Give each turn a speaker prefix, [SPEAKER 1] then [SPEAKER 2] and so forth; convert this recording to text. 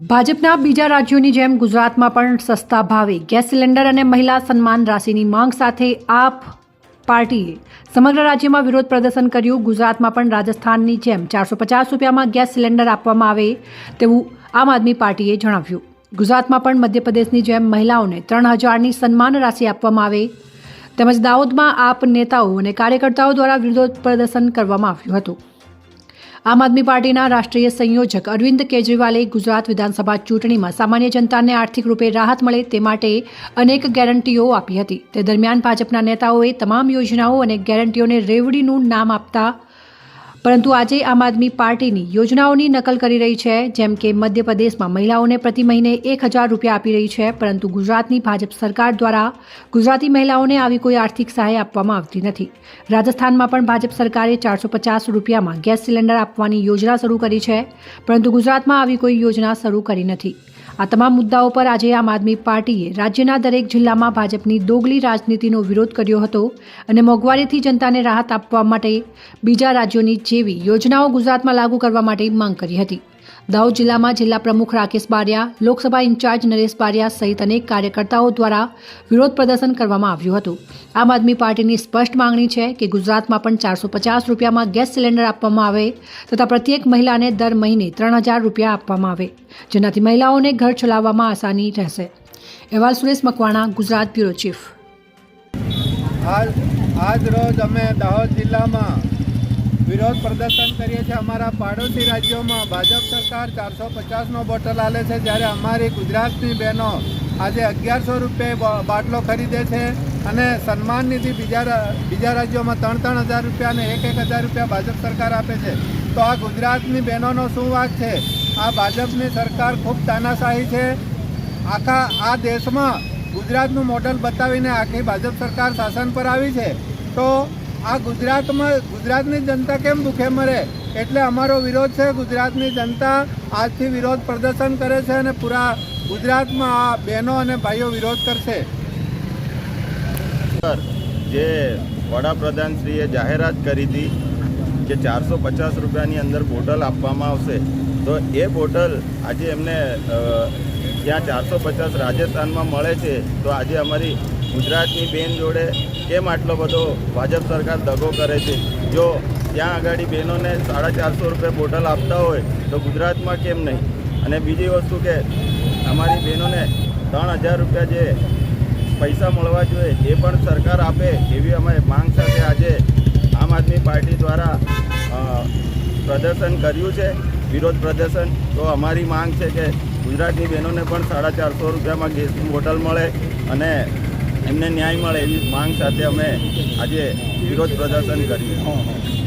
[SPEAKER 1] ભાજપના બીજા રાજ્યોની જેમ ગુજરાતમાં પણ સસ્તા ભાવે ગેસ સિલિન્ડર અને મહિલા સન્માન રાશિની માંગ સાથે આપ પાર્ટીએ સમગ્ર રાજ્યમાં વિરોધ પ્રદર્શન કર્યું. ગુજરાતમાં પણ રાજસ્થાનની જેમ ચારસો પચાસ રૂપિયામાં ગેસ સિલિન્ડર આપવામાં આવે તેવું આમ આદમી પાર્ટીએ જણાવ્યું. ગુજરાતમાં પણ મધ્યપ્રદેશની જેમ મહિલાઓને ત્રણ હજારની સન્માન રાશિ આપવામાં આવે તેમજ દાહોદમાં આપ નેતાઓ અને કાર્યકર્તાઓ દ્વારા વિરોધ પ્રદર્શન કરવામાં આવ્યું હતું. આમ આદમી પાર્ટીના રાષ્ટ્રીય સંયોજક અરવિંદ કેજરીવાલે ગુજરાત વિધાનસભા ચૂંટણીમાં સામાન્ય જનતાને આર્થિક રૂપે રાહત મળે તે માટે અનેક ગેરંટીઓ આપી હતી. તે દરમિયાન ભાજપના નેતાઓએ તમામ યોજનાઓ અને ગેરંટીઓને રેવડીનું નામ આપતા પરંતુ આજે આમ આદમી પાર્ટીની યોજનાઓની નકલ કરી રહી છે, જેમ કે મધ્યપ્રદેશમાં મહિલાઓને પ્રતિ મહિને એક હજાર રૂપિયા આપી રહી છે, પરંતુ ગુજરાતની ભાજપ સરકાર દ્વારા ગુજરાતી મહિલાઓને આવી કોઈ આર્થિક સહાય આપવામાં આવતી નથી. રાજસ્થાનમાં પણ ભાજપ સરકારે ચારસો પચાસ રૂપિયામાં ગેસ સિલિન્ડર આપવાની યોજના શરૂ કરી છે, પરંતુ ગુજરાતમાં આવી કોઈ યોજના શરૂ કરી નથી. આ તમામ મુદ્દાઓ પર આજે આમ આદમી પાર્ટીએ રાજ્યના દરેક જિલ્લામાં ભાજપની દોગલી રાજનીતિનો વિરોધ કર્યો હતો અને મોંઘવારીથી જનતાને રાહત આપવા માટે બીજા રાજ્યોની જેવી યોજનાઓ ગુજરાતમાં લાગુ કરવા માટે માંગ કરી હતી. દાહોદ જિલ્લામાં જિલ્લા પ્રમુખ રાકેશ બારિયા, લોકસભા ઇન્ચાર્જ નરેશ બારિયા સહિત અનેક કાર્યકર્તાઓ દ્વારા વિરોધ પ્રદર્શન કરવામાં આવ્યું હતું. આમ આદમી પાર્ટીની સ્પષ્ટ માંગણી છે કે ગુજરાતમાં પણ ચારસો પચાસ રૂપિયામાં ગેસ સિલિન્ડર આપવામાં આવે તથા પ્રત્યેક મહિલાને દર મહિને ત્રણ હજાર રૂપિયા આપવામાં આવે, જેનાથી મહિલાઓને ઘર ચલાવવામાં આસાની રહેશે. અહેવાલ સુરેશ મકવાણા, ગુજરાત બ્યુરો ચીફ.
[SPEAKER 2] આજ રોજ અમે દાહોદ જિલ્લામાં વિરોધ પ્રદર્શન કરીએ છીએ. અમારા પાડોશી રાજ્યોમાં ભાજપ સરકાર ચારસો પચાસનો બોટલ આલે છે. જ્યારે અમારી ગુજરાતની બહેનો આજે અગિયારસો રૂપિયા બાટલો ખરીદે છે અને સન્માન નિધિ બીજા બીજા રાજ્યોમાં ત્રણ ત્રણ હજાર રૂપિયા અને એક એક હજાર રૂપિયા ભાજપ સરકાર આપે છે. તો આ ગુજરાતની બહેનોનો શું વાંક છે? આ ભાજપની સરકાર ખૂબ તાનાશાહી છે. આખા, આ દેશમાં ગુજરાતનું મોડલ બતાવીને આખી ભાજપ સરકાર શાસન પર આવી છે. તો આ ગુજરાતમાં, ગુજરાતની જનતા કેમ ભૂખે મરે? એટલે અમારો વિરોધ છે, ગુજરાતની જનતા આજથી વિરોધ પ્રદર્શન કરે છે અને પૂરા ગુજરાતમાં આ બહેનો અને ભાઈઓ વિરોધ કરશે.
[SPEAKER 3] સર, જે વડાપ્રધાનશ્રીએ જાહેરાત કરી હતી કે ચારસો પચાસ રૂપિયાની અંદર બોટલ આપવામાં આવશે, તો એ બોટલ આજે એમને ત્યાં ચારસો પચાસ રાજસ્થાનમાં મળે છે, તો આજે અમારી ગુજરાતની બેન જોડે કેમ આટલો બધો ભાજપ સરકાર દગો કરે છે? જો ત્યાં આગળ બહેનોને સાડા ચારસો રૂપિયા બોટલ આપતા હોય તો ગુજરાતમાં કેમ નહીં? અને બીજી વસ્તુ કે અમારી બહેનોને ત્રણ હજાર રૂપિયા જે પૈસા મળવા જોઈએ એ પણ સરકાર આપે એવી અમે માંગ સાથે આજે આમ આદમી પાર્ટી દ્વારા પ્રદર્શન કર્યું છે, વિરોધ પ્રદર્શન. તો અમારી માંગ છે કે ગુજરાતની બહેનોને પણ સાડા ચારસો રૂપિયામાં ગેસની બોટલ મળે અને એમને ન્યાય મળે એવી માંગ સાથે અમે આજે વિરોધ પ્રદર્શન કર્યું.